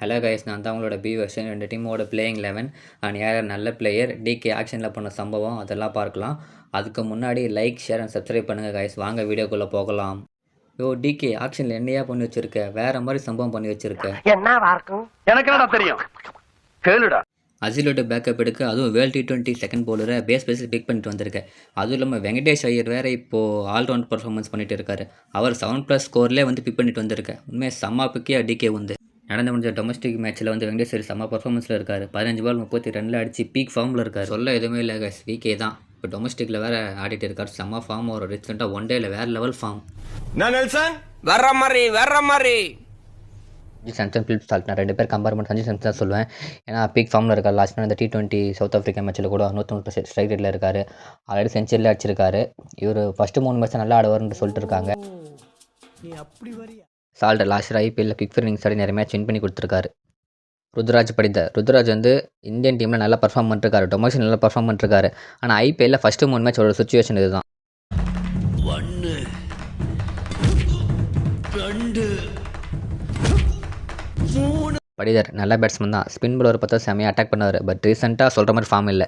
Hello guys நான் தான் உங்களோட பி வெர்ஷன் ரெண்டு டீமோட பிளேயிங் லெவன் அண்ட் யார் நல்ல பிளேயர் டிகே ஆக்ஷனில் பண்ண சம்பவம் அதெல்லாம் பார்க்கலாம். அதுக்கு முன்னாடி லைக் ஷேர் அண்ட் சப்ஸ்கிரைப் பண்ணுங்கள் கைஸ் வாங்க வீடியோக்குள்ளே போகலாம். யோ டிகே ஆக்ஷனில் என்னையா பண்ணி வச்சிருக்க? வேற மாதிரி சம்பவம் பண்ணி வச்சிருக்க? எனக்கு என்னடா தெரியும்? கேளுடா. அசிலோட பேக்கப் எடுக்க அதுவும் வேர்ல்ட் டி டுவெண்ட்டி செகண்ட் பவுலரை பேஸ் பேஸில் பிக் பண்ணிட்டு வந்திருக்கேன் அதுவும் இல்லாமல் வெங்கடேஷ் ஐயர் வேறு இப்போது ஆல்ரவுண்ட் பர்ஃபார்மன்ஸ் பண்ணிட்டு இருக்காரு. அவர் செவன் ப்ளஸ் ஸ்கோர்லேயே வந்து பிக் பண்ணிட்டு வந்திருக்கேன் உண்மையாக செம்ம பிக்கே டிகே வந்து. நடந்து முடிஞ்ச டொமஸ்டிக் மேட்ச்சில் வந்து வெங்கடேஷ் ஐயர் செம்ம பர்ஃபார்மன்ஸில் இருக்காரு. பதினஞ்சு பால் முப்பத்தி ரெண்டில் அடிச்சு பீக் ஃபார்மில் இருக்கார். சொல்ல எதுவுமே இல்லை கைஸ் விகே தான். இப்போ டொமஸ்டிக்கில் வேறு ஆடிட்டு இருக்கார். செம்ம ஃபார்ம் ஒரு ரீசெண்டாக ஒன் டேல வேறு லெவல் ஃபார்ம் வர்ற மாதிரி வர்ற மாதிரி. சஞ்சு சாம்சன் பிலிப் ஸ்டால்ட் நான் ரெண்டு பேர் கம்பேர் பண்ணி சஞ்சு சாம்சன் தான் சொல்லுவேன். ஏன்னா பீக் ஃபார்மில் இருக்கார். லாஸ்ட் இந்த டி டுவெண்ட்டி சவுத் ஆஃப்ரிக்கா மேட்ச்சில் கூட நூற்றி ஸ்ட்ரைக் ரேட்டில் இருக்கார். ஆல்ரெடி செஞ்சுரியில் அடிச்சிருக்காரு. இவர் ஃபஸ்ட்டு மூணு மேட்ச் நல்லா ஆடுவார்னு சொல்லிட்டு இருக்காங்க. சால்ட் லாஸ்ட் ஐபிஎல்ல குவிக் ஃபீல்டிங் ஆடி நிறைய மேட்ச் வின் பண்ணி கொடுத்துருக்காரு. ருத்ராஜ் படித்த ருத்ராஜ் வந்து இந்தியன் டீமில் நல்லா பர்ஃபார்ம் பண்ணிருக்காரு. டொமேஷன் நல்லா பர்ஃபார்ம் பண்ணிருக்காரு. ஆனால் ஐபிஎல்ல ஃபஸ்ட்டு மூணு மேட்ச் ஒரு சுச்சுவேஷன் இதுதான். படிதர் நல்ல பேட்ஸ்மேன் தான். ஸ்பின் பவுலர் பார்த்தா செமையாக அட்டாக் பண்ணார். பட் ரீசெண்டாக சொல்கிற மாதிரி ஃபார்ம் இல்லை.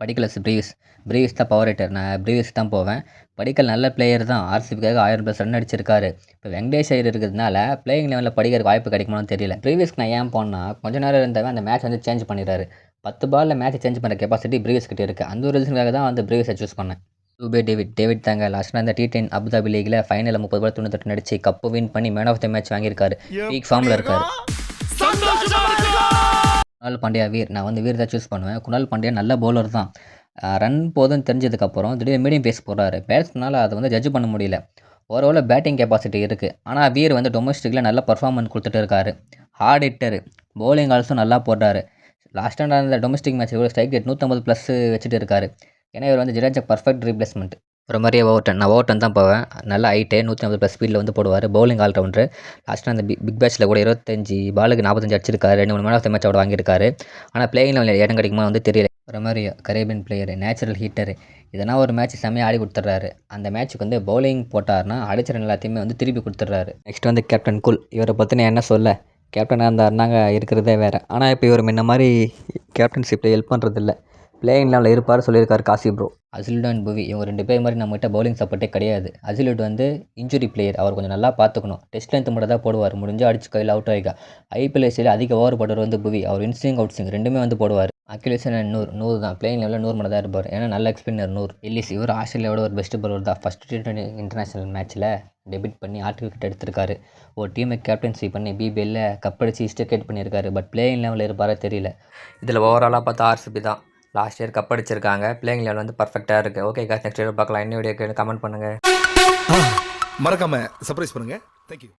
படிக்கலஸ் பிரீவ்ஸ். பிரீவ்ஸ் தான் பவர் ரைட்டர் நான் பிரீவ்ஸ் தான் போவேன். படிக்கல் நல்ல பிளேயர் தான். ஆர்சிபிக்காக ஆயிரம் ப்ளஸ் ரன் அடிச்சிருக்காரு. இப்போ வெங்கடேஷ் ஐயர் இருக்கிறதுனால பிளேயிங் லெவலில் படிக்கிறதுக்கு வாய்ப்பு கிடைக்குமான்னு தெரியல. ப்ரீவியஸ்க்கு நான் ஏன் போனால் கொஞ்ச நேரம் இருந்தவன் அந்த மேட்ச் வந்து சேஞ்ச் பண்ணிடுறாரு. பத்து பாலில் மேட்ச் சேஞ்ச் பண்ணுற கெப்பாசிட்டி பிரீவியஸ் கிட்டே இருக்குது அந்த ஒரு ரீசனுக்காக தான் வந்து பிரீவியஸை சூஸ் பண்ணேன். டூபே டேவிட் டேவிட் தாங்க லாஸ்ட்டாக இந்த டி டென் அபுதாபி லீகில் ஃபைனலில் முப்பது பால் தொண்ணூத்தெட்டு நடிச்சு கப்பு வின் பண்ணி மேன் ஆஃப் த மேட்ச் வாங்கியிருக்காரு. பீக் ஃபார்மில் இருக்காரு. குணால் பாண்டியா வீர். நான் வந்து வீர் தான் சூஸ் பண்ணுவேன். குணால் பாண்டியா நல்ல பவுலர் தான். ரன் போதும்னு தெரிஞ்சதுக்கப்புறம் திடீர்னு மீடியம் பேஸ் போடுறாரு. பேட்ஸ்மேனால் அதை வந்து ஜட்ஜ் பண்ண முடியல. ஓரளவு பேட்டிங் கெப்பாசிட்டி இருக்குது ஆனால் வீர் வந்து டொமஸ்டிக்கில் நல்ல பர்ஃபார்மன்ஸ் கொடுத்துட்டு இருக்காரு. ஹார்ட் ஹிட்டர் பவுலிங் ஆல்சோ நல்லா போடுறாரு. லாஸ்ட்டாக நடந்த டொமஸ்டிக் மேட்ச் கூட ஸ்ட்ரைக் ரேட் நூற்றம்பது ப்ளஸ் வச்சுட்டு இருக்காரு. ஏன்னா இவர் வந்து ஜடேஜா பர்ஃபெக்ட் ரீப்ளேஸ்மெண்ட் ஒரு மாதிரியே ஓவர்டன். நான் ஓவர்டன் தான் போவேன். நல்ல ஹைட்டு நூற்றி ஐம்பது ப்ளஸ் ஸ்பீடில் வந்து போடுவார். பவுலிங் ஆல்ரவுண்டர் லாஸ்ட்டாக அந்த பிக் பிக் பேட்சில் கூட இருபத்தஞ்சி பாலுக்கு நாற்பத்தஞ்சு அடிச்சிருக்காரு. ரெண்டு மூணு மேன் ஆஃப் மேட்ச் அவர் வாங்கியிருக்காரு. ஆனால் பிளேயிங்கில் இடம் கிடைக்குமா வந்து தெரியல. ஒரு மாதிரி கரேபியன் பிளேயர் நேச்சுரல் ஹீட்டர் இதெல்லாம் ஒரு மேட்ச் செம்மையாக ஆடி கொடுத்துட்றாரு. அந்த மேட்ச்சுக்கு வந்து பவுலிங் போட்டார்னா அடிச்ச எல்லாத்தையுமே வந்து திருப்பி கொடுத்துட்றாரு. நெக்ஸ்ட் வந்து கேப்டன் குல் இவரை பற்றி நான் என்ன சொல்ல? கேப்டனாக இருந்தாருனாங்க இருக்கிறதே வேறு. ஆனால் இப்போ இவர் முன்ன மாதிரி கேப்டன்ஷிப்பில் ஹெல்ப் பண்ணுறதில்ல பிளேயிங் லெவலில் இருப்பார் சொல்லியிருக்காரு காசி ப்ரோ அசிலுட் அண்ட் புவி இவங்க ரெண்டு பேர் மாதிரி நம்மகிட்ட பவுலிங் சப்போர்ட்டே கிடையாது. அசிலுட் வந்து இன்ஜுரி பிளேயர் அவர் கொஞ்சம் நல்லா பார்த்துக்கணும் டெஸ்ட் லென்த் மட்டும் தான் போடுவார் முடிஞ்சால் அடிச்சு கையில் அவுட் ஆகிக்கா ஐபிஎல்எஸ்சியில் அதிக ஓவர் போடுறவர் வந்து புவி அவர் இன்ஸ்விங் அவுட் ஸ்விங் ரெண்டுமே வந்து போடுவார். அகிலேஷன் அண்ட் நூறு நூறு தான் பிளேயிங் லெவலில் நூறு மட்டும் தான் இருப்பார். ஏன்னா நல்ல எக்ஸ்பின்னர் நூறு எல்லிஸ் இவர் ஆஸ்திரேலியாவோட ஒரு பெஸ்ட் பவுலர் தான். ஃபஸ்ட் டி டுவெண்ட்டி இன்டர்நேஷனல் மேட்ச்சில் டெபிட் பண்ணி ஆர்டிகல் கிட்ட எடுத்திருக்காரு. ஒரு டீமை கேப்டன்சி பண்ணி பிபிஎல்ல கப்படிச்சு ஹிஸ்டேட் பண்ணியிருக்காரு. பட் பிளேயிங் லெவலில் இருப்பாரா தெரியல. இதில் ஓவராலாக பார்த்தா ஆர்சிபி தான். லாஸ்ட் இயர் கப் அடிச்சிருக்காங்க. பிளேயிங் லெவல் வந்து பர்ஃபெக்டாக இருக்குது ஓகே காஸ் நெக்ஸ்ட் இயர் பார்க்கலாம். என்ன வீடியோ கமெண்ட் பண்ணுங்கள் மறக்காம சர்ப்ரைஸ் பண்ணுங்க. தேங்க்யூ